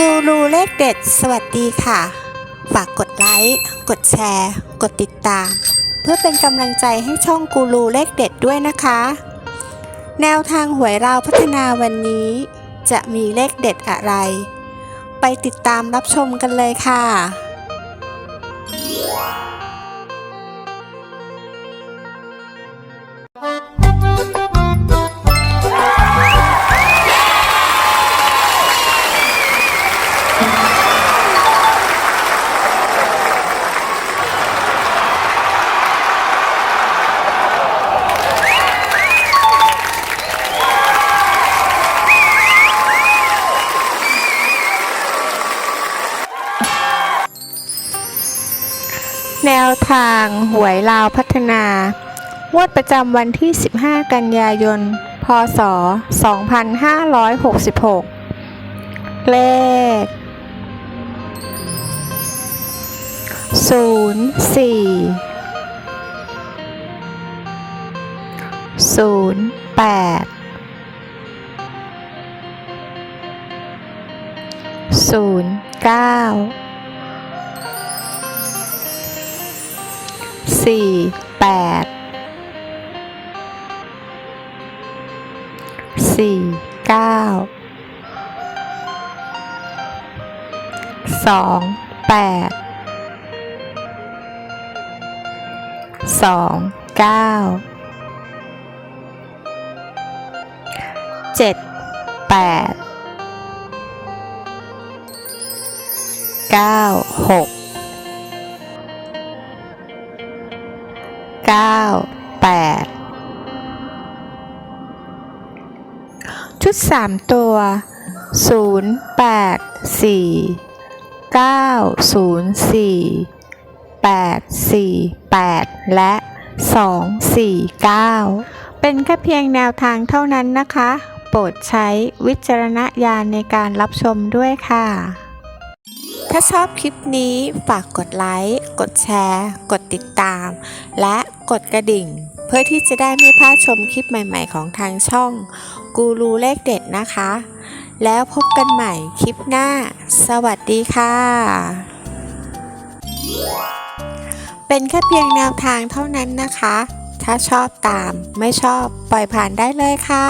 กูรูเลขเด็ด สวัสดีค่ะ ฝากกดไลค์ กดแชร์ กดติดตาม เพื่อเป็นกำลังใจให้ช่องกูรูเลขเด็ดด้วยนะคะ แนวทางหวยเราวพัฒนาวันนี้ จะมีเลขเด็ดอะไร ไปติดตามรับชมกันเลยค่ะ แนวทางหวยลาวพัฒนางวดประจำวันที่ 15 กันยายน พศ 2566 เลข 0 4 08 09 สี่แปดสี่เก้าสองแปดสองเก้าเจ็ดแปดเก้าหก เก้าแปดชุดสามตัวศูนย์แปดสี่เก้าศูนย์สี่แปดสี่แปดและสองสี่เก้าเป็นแค่เพียงแนวทางเท่านั้นนะคะ โปรดใช้วิจารณญาณในการรับชมด้วยค่ะ ถ้าชอบคลิปนี้ฝากกดไลค์ กดแชร์ กดติดตาม และ กดกระดิ่ง เพื่อที่จะได้ไม่พลาดชมคลิปใหม่ ๆ ของทางช่อง กูรูเลขเด็ดนะคะ แล้วพบกันใหม่คลิปหน้า สวัสดีค่ะ เป็นแค่เพียงแนวทางเท่านั้นนะคะ ถ้าชอบตามไม่ชอบปล่อยผ่านได้เลยค่ะ